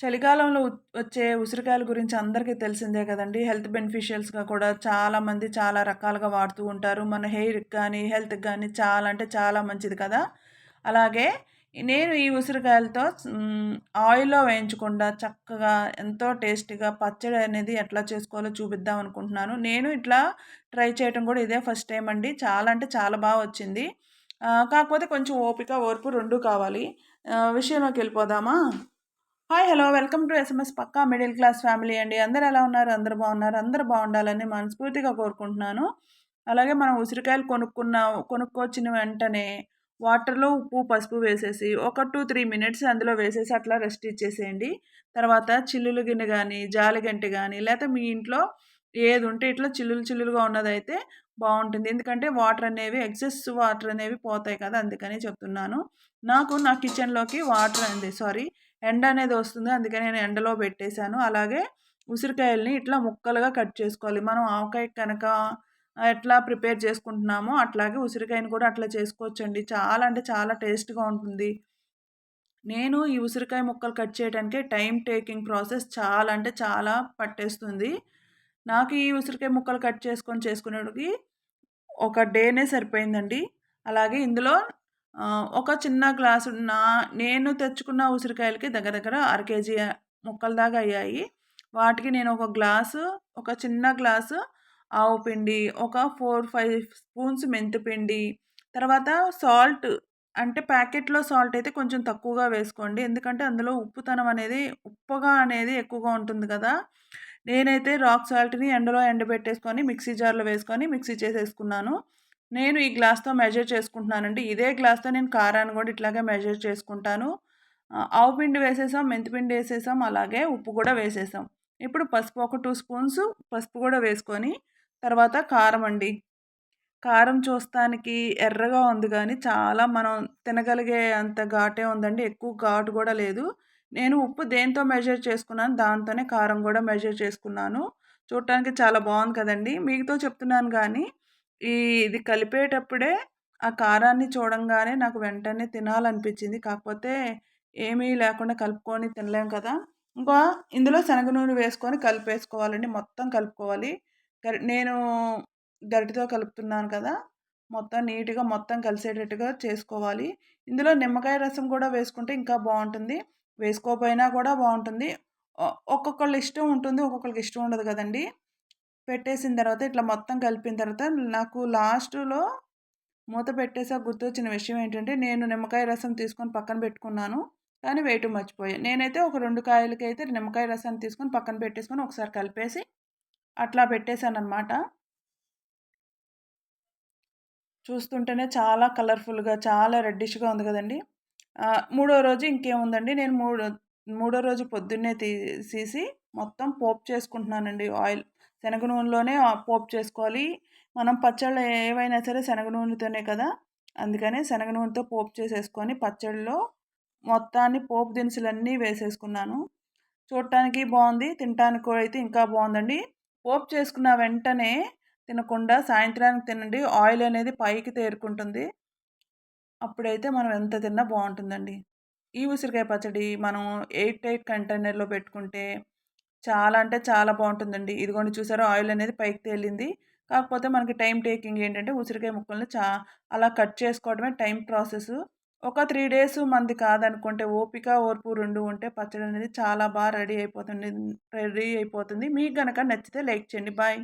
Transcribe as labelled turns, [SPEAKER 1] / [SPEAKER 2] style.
[SPEAKER 1] చలికాలంలో ఉ వచ్చే ఉసిరికాయల గురించి అందరికీ తెలిసిందే కదండి హెల్త్ బెనిఫిషియల్స్‌గా కూడా చాలామంది చాలా రకాలుగా వాడుతూ ఉంటారు. మన హెయిర్‌కి కానీ హెల్త్‌కి కానీ చాలా అంటే చాలా మంచిది కదా! అలాగే నేను ఈ ఉసిరికాయలతో ఆయిల్‌లో వేయించకుండా చక్కగా ఎంతో టేస్టీగా పచ్చడి అనేది ఎట్లా చేసుకోవాలో చూపిద్దాం అనుకుంటున్నాను. నేను ఇట్లా ట్రై చేయటం కూడా ఇదే ఫస్ట్ టైం అండి. చాలా అంటే చాలా బాగా వచ్చింది. కాకపోతే కొంచెం ఓపిక, ఓర్పు రెండు కావాలి. విషయంలోకి వెళ్ళిపోదామా hi hello welcome to SMS Pakka middle class family అండి. అందరు ఎలా ఉన్నారు? అందరు బాగున్నారు? అందరు బాగుండాలని మనస్ఫూర్తిగా కోరుకుంటున్నాను. అలాగే మనం ఉసిరికాయలు కొనుక్కున్న కొనుక్కొచ్చిన వెంటనే వాటర్లో ఉప్పు పసుపు వేసేసి ఒక టూ త్రీ మినిట్స్ అందులో వేసేసి అట్లా రెస్ట్ ఇచ్చేసేయండి. తర్వాత చిల్లులు గిన్నె కానీ జాలిగంటి కానీ లేకపోతే మీ ఇంట్లో ఏది ఉంటే ఇట్లా చిల్లులు చిల్లులుగా ఉన్నదైతే బాగుంటుంది ఎందుకంటే వాటర్ అనేవి ఎక్సెస్ వాటర్ అనేవి పోతాయి కదా! అందుకని చెప్తున్నాను. నాకు నా కిచెన్లోకి వాటర్ అనేది సారీ ఎండ అనేది వస్తుంది. అందుకని నేను ఎండలో పెట్టేశాను. అలాగే ఉసిరికాయల్ని ఇట్లా ముక్కలుగా కట్ చేసుకోవాలి. మనం ఆవకాయ కనుక ఎట్లా ప్రిపేర్ చేసుకుంటున్నామో అట్లాగే ఉసిరికాయని కూడా అట్లా చేసుకోవచ్చండి. చాలా అంటే చాలా టేస్ట్గా ఉంటుంది. నేను ఈ ఉసిరికాయ ముక్కలు కట్ చేయడానికి టైం టేకింగ్ ప్రాసెస్ చాలా అంటే చాలా పట్టేస్తుంది. నాకు ఈ ఉసిరికాయ ముక్కలు కట్ చేసుకొని చేసుకునేటికి ఒక డేనే సరిపోయిందండి. అలాగే ఇందులో ఒక చిన్న గ్లాసు నా నేను తెచ్చుకున్న ఉసిరికాయలకి దగ్గర దగ్గర అర కేజీ ముక్కల దాకా అయ్యాయి. వాటికి నేను ఒక గ్లాసు ఒక చిన్న గ్లాసు ఆవు పిండి ఒక ఫోర్ ఫైవ్ స్పూన్స్ మెంతిపిండి తర్వాత సాల్ట్ అంటే ప్యాకెట్లో సాల్ట్ అయితే కొంచెం తక్కువగా వేసుకోండి. ఎందుకంటే అందులో ఉప్పుతనం అనేది ఉప్పగా అనేది ఎక్కువగా ఉంటుంది కదా. నేనైతే రాక్ సాల్ట్ని ఎండలో ఎండబెట్టేసుకొని మిక్సీ జార్లో వేసుకొని మిక్సీ చేసేసుకున్నాను. నేను ఈ గ్లాస్తో మెజర్ చేసుకుంటున్నానండి. ఇదే గ్లాస్తో నేను కారాన్ని కూడా ఇట్లాగే మెజర్ చేసుకుంటాను. ఆవు పిండి వేసేసాం మెంతిపిండి వేసేసాం అలాగే ఉప్పు కూడా వేసేసాం. ఇప్పుడు పసుపు ఒక టూ స్పూన్స్ పసుపు కూడా వేసుకొని తర్వాత కారం అండి. కారం చూస్తానికి ఎర్రగా ఉంది కానీ చాలా మనం తినగలిగే అంత ఘాటే ఉందండి. ఎక్కువ ఘాటు కూడా లేదు. నేను ఉప్పు దేంతో మెజర్ చేసుకున్నాను దాంతోనే కారం కూడా మెజర్ చేసుకున్నాను. చూడటానికి చాలా బాగుంది కదండి. మీతో చెప్తున్నాను కానీ ఈ ఇది కలిపేటప్పుడే ఆ కారాన్ని చూడంగానే నాకు వెంటనే తినాలనిపించింది. కాకపోతే ఏమీ లేకుండా కలుపుకొని తినలేం కదా. ఇంకా ఇందులో శనగ నూనె వేసుకొని కలిపేసుకోవాలండి. మొత్తం కలుపుకోవాలి. నేను గరిటితో కలుపుతున్నాను కదా. మొత్తం నీట్గా మొత్తం కలిసేటట్టుగా చేసుకోవాలి. ఇందులో నిమ్మకాయ రసం కూడా వేసుకుంటే ఇంకా బాగుంటుంది. వేసుకోకపోయినా కూడా బాగుంటుంది ఒక్కొక్కళ్ళ ఇష్టం ఉంటుంది ఒక్కొక్కరికి ఇష్టం ఉండదు కదండి. పెట్టేసిన తర్వాత ఇట్లా మొత్తం కలిపిన తర్వాత నాకు లాస్ట్లో మూత పెట్టేసా గుర్తొచ్చిన విషయం ఏంటంటే నేను నిమ్మకాయ రసం తీసుకొని పక్కన పెట్టుకున్నాను కానీ వేయటం మర్చిపోయాను నేనైతే ఒక రెండు కాయలకి అయితే నిమ్మకాయ రసాన్ని తీసుకొని పక్కన పెట్టేసుకొని ఒకసారి కలిపేసి అట్లా పెట్టేశాను అనమాట చూస్తుంటేనే చాలా కలర్ఫుల్గా చాలా రెడ్డిష్గా ఉంది కదండి. మూడో రోజు ఇంకేముందండి? నేను మూడో మూడో రోజు పొద్దున్నే తీసేసి మొత్తం పోపు చేసుకుంటున్నానండి. ఆయిల్ శనగ నూనెలోనే పోపు చేసుకోవాలి. మనం పచ్చళ్ళు ఏవైనా సరే శనగ నూనెతోనే కదా? అందుకనే శనగ నూనెతో పోపు చేసేసుకొని పచ్చళ్ళలో మొత్తాన్ని పోపు దినుసులన్నీ వేసేసుకున్నాను. చూడటానికి బాగుంది తినటానికి కూడా అయితే ఇంకా బాగుందండి. పోపు చేసుకున్న వెంటనే తినకుండా సాయంత్రానికి తినండి. ఆయిల్ అనేది పైకి తేరుకుంటుంది. అప్పుడైతే మనం ఎంత తిన్నా బాగుంటుందండి. ఈ ఉసిరికాయ పచ్చడి మనం ఎయిట్ ఎయిట్ కంటైనర్లో పెట్టుకుంటే చాలా అంటే చాలా బాగుంటుందండి. ఇదిగోండి చూసారా ఆయిల్ అనేది పైకి తేలింది. కాకపోతే మనకి టైం టేకింగ్ ఏంటంటే ఉసిరికాయ ముక్కల్ని చా అలా కట్ చేసుకోవడమే టైం ప్రాసెస్ ఒక త్రీ డేస్ మంది కాదనుకుంటే ఓపిక ఓర్పు రెండు ఉంటే పచ్చడి అనేది చాలా బాగా రెడీ అయిపోతుంది రెడీ అయిపోతుంది. మీకు కనుక నచ్చితే లైక్ చేయండి. బాయ్.